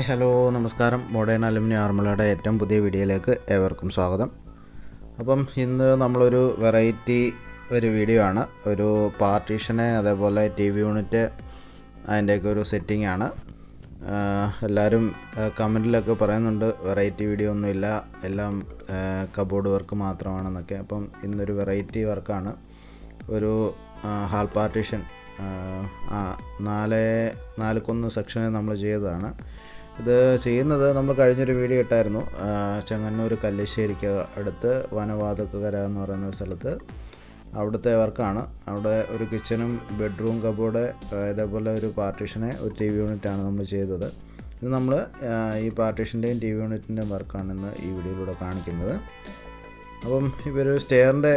Hi hello നമസ്കാരം. Modern alumni ആർമുളയുടെ ഏറ്റവും പുതിയ വീഡിയോയിലേക്ക് ഏവർക്കും സ്വാഗതം. അപ്പം ഇന്ന് നമ്മളൊരു വെറൈറ്റി ഒരു വീഡിയോ ആണ്. ഒരു പാർട്ടീഷനെ അതേപോലെ ടി വി യൂണിറ്റ് അതിന്റെയൊക്കെ ഒരു സെറ്റിംഗ് ആണ്. എല്ലാവരും കമന്റിലൊക്കെ പറയുന്നുണ്ട് വെറൈറ്റി വീഡിയോ ഒന്നുമില്ല എല്ലാം കബോർഡ് വർക്ക് മാത്രമാണെന്നൊക്കെ. അപ്പം ഇന്നൊരു വെറൈറ്റി വർക്കാണ്. ഒരു ഹാൾ പാർട്ടീഷൻ നാല് നാലുക്കൊന്ന് സെക്ഷനെ നമ്മൾ ചെയ്തതാണ്. ഇത് ചെയ്യുന്നത് നമ്മൾ കഴിഞ്ഞൊരു വീഡിയോ ഇട്ടായിരുന്നു. ചെങ്ങന്നൂർ കല്ലിശ്ശേരിക്ക് അടുത്ത് വനവാതകര എന്ന് പറയുന്ന സ്ഥലത്ത്. അവിടുത്തെ വർക്കാണ്. അവിടെ ഒരു കിച്ചനും ബെഡ്റൂം കബോർഡ് ഇതേപോലെ ഒരു പാർട്ടീഷനെ ഒരു ടി വി യൂണിറ്റാണ് നമ്മൾ ചെയ്തത്. ഇത് നമ്മൾ ഈ പാർട്ടീഷന്റെയും ടി വി യൂണിറ്റിന്റെയും വർക്കാണ് ഇന്ന് ഈ വീഡിയോയിലൂടെ കാണിക്കുന്നത്. അപ്പം ഇവർ സ്റ്റെയറിന്റെ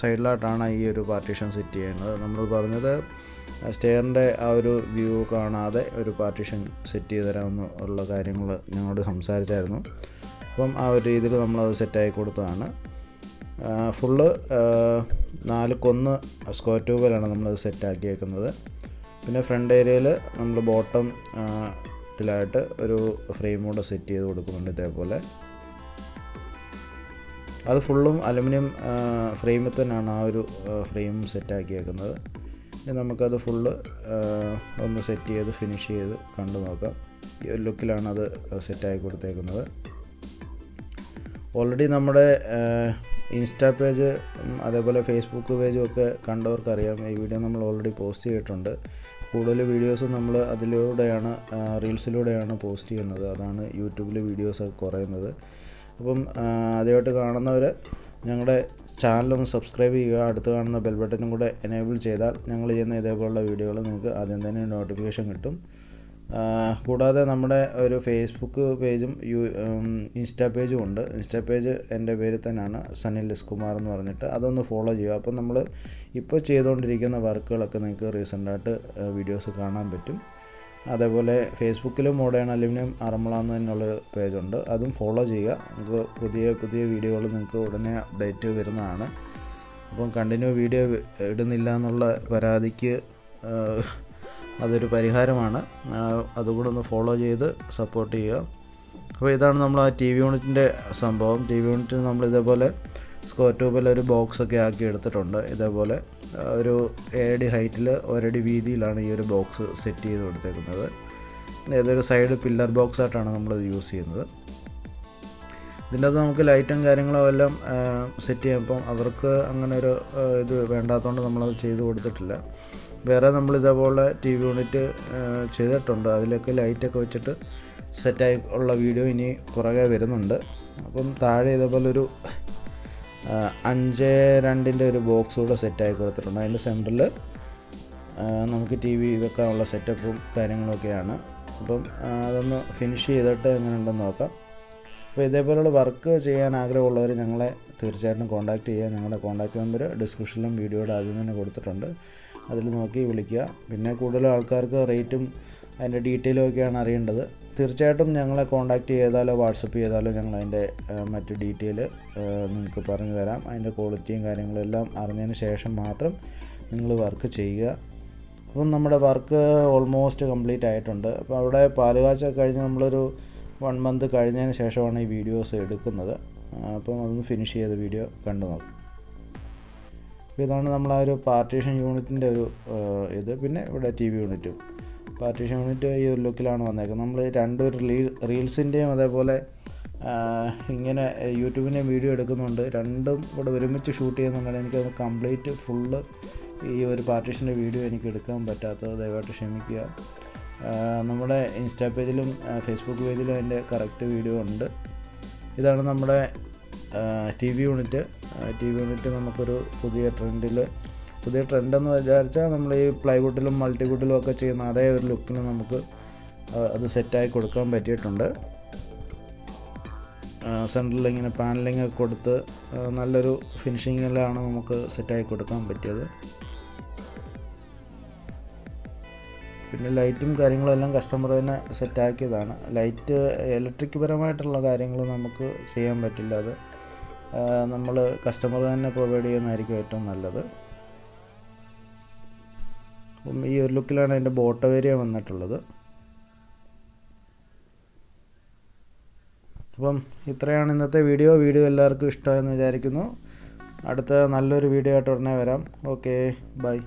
സൈഡിലായിട്ടാണ് ഈ ഒരു പാർട്ടീഷൻ സെറ്റ് ചെയ്യുന്നത്. നമ്മൾ പറഞ്ഞത് സ്റ്റെയറിന്റെ ആ ഒരു വ്യൂ കാണാതെ ഒരു പാർട്ടീഷൻ സെറ്റ് ചെയ്ത് തരാമെന്ന് ഉള്ള കാര്യങ്ങൾ ഞങ്ങളോട് സംസാരിച്ചായിരുന്നു. അപ്പം ആ ഒരു രീതിയിൽ നമ്മളത് സെറ്റാക്കി കൊടുത്തതാണ്. ഫുള്ള് നാല് കൊന്ന് സ്ക്വയർ ട്യൂബിലാണ് നമ്മളത് സെറ്റാക്കിയേക്കുന്നത്. പിന്നെ ഫ്രണ്ട് ഏരിയയിൽ നമ്മൾ ബോട്ടം ത്തിലായിട്ട് ഒരു ഫ്രെയിം കൂടെ സെറ്റ് ചെയ്ത് കൊടുക്കുന്നുണ്ട് ഇതേപോലെ. അത് ഫുള്ളും അലുമിനിയം ഫ്രെയിമിൽ തന്നെയാണ് ആ ഒരു ഫ്രെയിം സെറ്റാക്കിയേക്കുന്നത്. നമുക്കത് ഫുള്ള് ഒന്ന് സെറ്റ് ചെയ്ത് ഫിനിഷ് ചെയ്ത് കണ്ടു നോക്കാം. ഈ ഒരു ലുക്കിലാണ് അത് സെറ്റായി കൊടുത്തേക്കുന്നത്. ഓൾറെഡി നമ്മുടെ ഇൻസ്റ്റാ പേജ് അതേപോലെ ഫേസ്ബുക്ക് പേജും ഒക്കെ കണ്ടവർക്കറിയാം. ഈ വീഡിയോ നമ്മൾ ഓൾറെഡി പോസ്റ്റ് ചെയ്തിട്ടുണ്ട്. കൂടുതൽ വീഡിയോസ് നമ്മൾ അതിലൂടെയാണ് റീൽസിലൂടെയാണ് പോസ്റ്റ് ചെയ്യുന്നത്. അതാണ് യൂട്യൂബിൽ വീഡിയോസൊക്കെ കുറയുന്നത്. അപ്പം ആദ്യമായിട്ട് കാണുന്നവർ ഞങ്ങളുടെ ചാനലൊന്ന് സബ്സ്ക്രൈബ് ചെയ്യുക അടുത്ത് കാണുന്ന ബെൽ ബട്ടനും കൂടെ എനേബിൾ ചെയ്താൽ ഞങ്ങൾ ചെയ്യുന്ന ഇതേപോലുള്ള വീഡിയോകൾ നിങ്ങൾക്ക് ആദ്യം തന്നെ നോട്ടിഫിക്കേഷൻ കിട്ടും. കൂടാതെ നമ്മുടെ ഒരു ഫേസ്ബുക്ക് പേജും യു ഇൻസ്റ്റാ പേജും ഉണ്ട്. ഇൻസ്റ്റാ പേജ് എന്റെ പേര് തന്നെയാണ് സനിൽ ലിസ്കുമാർ കുമാർ എന്ന് പറഞ്ഞിട്ട്. അതൊന്ന് ഫോളോ ചെയ്യുക. അപ്പം നമ്മൾ ഇപ്പോൾ ചെയ്തുകൊണ്ടിരിക്കുന്ന വർക്കുകളൊക്കെ നിങ്ങൾക്ക് റീസെന്റായിട്ട് വീഡിയോസ് കാണാൻ പറ്റും. അതേപോലെ ഫേസ്ബുക്കിലും മോഡേൺ അലുമിനിയം അറമള എന്ന് തന്നെയുള്ള പേജുണ്ട്. അതും ഫോളോ ചെയ്യുക. നമുക്ക് പുതിയ പുതിയ വീഡിയോകൾ നിങ്ങൾക്ക് ഉടനെ അപ്ഡേറ്റ് വരുന്നതാണ്. അപ്പം കണ്ടിന്യൂ വീഡിയോ ഇടുന്നില്ല എന്നുള്ള പരാതിക്ക് അതൊരു പരിഹാരമാണ്. അതുകൂടെ ഒന്ന് ഫോളോ ചെയ്ത് സപ്പോർട്ട് ചെയ്യുക. അപ്പോൾ ഇതാണ് നമ്മൾ ആ ടി വി യൂണിറ്റിന്റെ സംഭവം. ടി വി യൂണിറ്റിന് നമ്മൾ ഇതേപോലെ സ്ക്വയർ ട്യൂബിൽ ഒരു ബോക്സ് ഒക്കെ ആക്കി എടുത്തിട്ടുണ്ട്. ഇതേപോലെ ഒരു ഏഴടി ഹൈറ്റിൽ ഒരടി വീതിയിലാണ് ഈ ഒരു ബോക്സ് സെറ്റ് ചെയ്ത് കൊടുത്തേക്കുന്നത്. ഏതൊരു സൈഡ് പില്ലർ ബോക്സ് ആയിട്ടാണ് നമ്മളിത് യൂസ് ചെയ്യുന്നത്. ഇതിന്റെ അകത്ത് നമുക്ക് ലൈറ്റും കാര്യങ്ങളും എല്ലാം സെറ്റ് ചെയ്യുമ്പം അവർക്ക് അങ്ങനെ ഒരു ഇത് വേണ്ടാത്തതുകൊണ്ട് നമ്മളത് ചെയ്ത് കൊടുത്തിട്ടില്ല. വേറെ നമ്മൾ ഇതേപോലെ ടി വി യൂണിറ്റ് ചെയ്തിട്ടുണ്ട്. അതിലൊക്കെ ലൈറ്റൊക്കെ വെച്ചിട്ട് സെറ്റായി ഉള്ള വീഡിയോ ഇനി പുറകെ വരുന്നുണ്ട്. അപ്പം താഴെ ഇതേപോലെ ഒരു അഞ്ച് രണ്ടിന്റെ ഒരു ബോക്സ് കൂടെ സെറ്റായി കൊടുത്തിട്ടുണ്ട്. അതിന്റെ സെന്ററിൽ നമുക്ക് ടി വി വെക്കാനുള്ള സെറ്റപ്പും കാര്യങ്ങളൊക്കെയാണ് അപ്പം അതൊന്ന് ഫിനിഷ് ചെയ്തിട്ട് എങ്ങനെ ഉണ്ടെന്ന് നോക്കാം. അപ്പോൾ ഇതേപോലുള്ള വർക്ക് ചെയ്യാൻ ആഗ്രഹമുള്ളവർ ഞങ്ങളെ തീർച്ചയായിട്ടും കോൺടാക്റ്റ് ചെയ്യുക. ഞങ്ങളുടെ കോൺടാക്റ്റ് നമ്പർ ഡിസ്ക്രിപ്ഷനിലും വീഡിയോയുടെ ആദ്യം തന്നെ കൊടുത്തിട്ടുണ്ട്. അതിൽ നോക്കി വിളിക്കുക. പിന്നെ കൂടുതൽ ആൾക്കാർക്ക് റേറ്റും അതിന്റെ ഡീറ്റെയിലും ഒക്കെയാണ് അറിയേണ്ടത്. തീർച്ചയായിട്ടും ഞങ്ങളെ കോൺടാക്റ്റ് ചെയ്താലോ വാട്സപ്പ് ചെയ്താലോ ഞങ്ങൾ അതിന്റെ മറ്റ് ഡീറ്റെയിൽ നിങ്ങൾക്ക് പറഞ്ഞു തരാം. അതിന്റെ ക്വാളിറ്റിയും കാര്യങ്ങളെല്ലാം അറിഞ്ഞതിന് ശേഷം മാത്രം നിങ്ങൾ വർക്ക് ചെയ്യുക. അപ്പം നമ്മുടെ വർക്ക് ഓൾമോസ്റ്റ് കംപ്ലീറ്റ് ആയിട്ടുണ്ട്. അപ്പോൾ അവിടെ പാലുകാച്ച കഴിഞ്ഞ് നമ്മളൊരു വൺ മന്ത് കഴിഞ്ഞതിന് ശേഷമാണ് ഈ വീഡിയോസ് എടുക്കുന്നത്. അപ്പം അതൊന്ന് ഫിനിഷ് ചെയ്ത വീഡിയോ കണ്ടു നോക്കാം. ഇതാണ് നമ്മൾ ആ ഒരു പാർട്ടീഷൻ യൂണിറ്റിന്റെ ഒരു ഇത്. പിന്നെ ഇവിടെ ടി വി യൂണിറ്റും പാർട്ടീഷൻ യൂണിറ്റ് ഈ ഒരു ലുക്കിലാണ് വന്നേക്കുന്നത്. നമ്മൾ രണ്ട് റീ റീൽസിന്റെയും അതേപോലെ ഇങ്ങനെ യൂട്യൂബിന്റെ വീഡിയോ എടുക്കുന്നുണ്ട്. രണ്ടും കൂടെ ഒരുമിച്ച് ഷൂട്ട് ചെയ്യുന്നുണ്ടെങ്കിൽ എനിക്കത് കംപ്ലീറ്റ് ഫുള്ള് ഈ ഒരു പാർട്ടീഷന്റെ വീഡിയോ എനിക്ക് എടുക്കാൻ പറ്റാത്തത് ദയവായിട്ട് ക്ഷമിക്കുക. നമ്മുടെ ഇൻസ്റ്റാ പേജിലും ഫേസ്ബുക്ക് പേജിലും അതിന്റെ കറക്റ്റ് വീഡിയോ ഉണ്ട്. ഇതാണ് നമ്മുടെ T V unit. T V unit നമുക്കൊരു പുതിയ ട്രെൻഡിൽ പുതിയ ട്രെൻഡെന്ന് വിചാരിച്ചാൽ നമ്മൾ ഈ പ്ലൈവുഡിലും മൾട്ടിവുഡിലും ഒക്കെ ചെയ്യുന്ന അതേ ഒരു ലുക്കിന് നമുക്ക് അത് സെറ്റായി കൊടുക്കാൻ പറ്റിയിട്ടുണ്ട്. സെൻട്രലിൽ ഇങ്ങനെ പാനലിംഗ് ഒക്കെ കൊടുത്ത് നല്ലൊരു ഫിനിഷിങ്ങിലാണ് നമുക്ക് സെറ്റായി കൊടുക്കാൻ പറ്റിയത്. പിന്നെ ലൈറ്റും കാര്യങ്ങളും എല്ലാം കസ്റ്റമർ തന്നെ സെറ്റാക്കിയതാണ്. ലൈറ്റ് ഇലക്ട്രിക് പരമായിട്ടുള്ള കാര്യങ്ങൾ നമുക്ക് ചെയ്യാൻ പറ്റില്ല അത്. നമ്മൾ കസ്റ്റമർ തന്നെ പ്രൊവൈഡ് ചെയ്യുന്നതായിരിക്കും ഏറ്റവും നല്ലത്. ഈ ഒരു ലുക്കിലാണ് അതിന്റെ ബോട്ടം ഏരിയ വന്നിട്ടുള്ളത്. അപ്പം ഇത്രയാണ് ഇന്നത്തെ വീഡിയോ വീഡിയോ എല്ലാവർക്കും ഇഷ്ടമായെന്ന് വിചാരിക്കുന്നു. അടുത്ത നല്ലൊരു വീഡിയോ ആയിട്ട് ഉടനെ വരാം. Okay bye